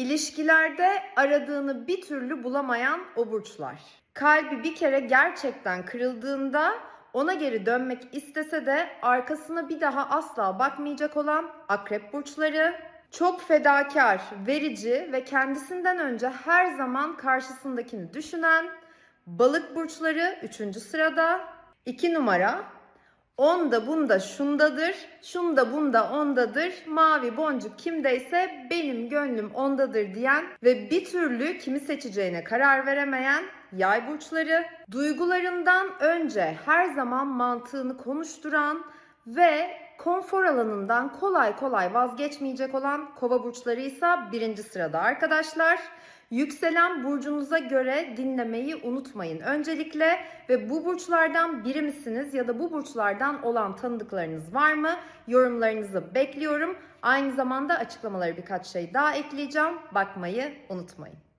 İlişkilerde aradığını bir türlü bulamayan o burçlar. Kalbi bir kere gerçekten kırıldığında ona geri dönmek istese de arkasına bir daha asla bakmayacak olan akrep burçları. Çok fedakar, verici ve kendisinden önce her zaman karşısındakini düşünen balık burçları 3. sırada. 2 numara Onda bunda şundadır, şunda bunda ondadır, mavi boncuk kimdeyse benim gönlüm ondadır diyen ve bir türlü kimi seçeceğine karar veremeyen yay burçları, duygularından önce her zaman mantığını konuşturan ve konfor alanından kolay kolay vazgeçmeyecek olan kova burçları ise birinci sırada arkadaşlar. Yükselen burcunuza göre dinlemeyi unutmayın öncelikle ve bu burçlardan biri misiniz ya da bu burçlardan olan tanıdıklarınız var mı? Yorumlarınızı bekliyorum. Aynı zamanda açıklamaları birkaç şey daha ekleyeceğim. Bakmayı unutmayın.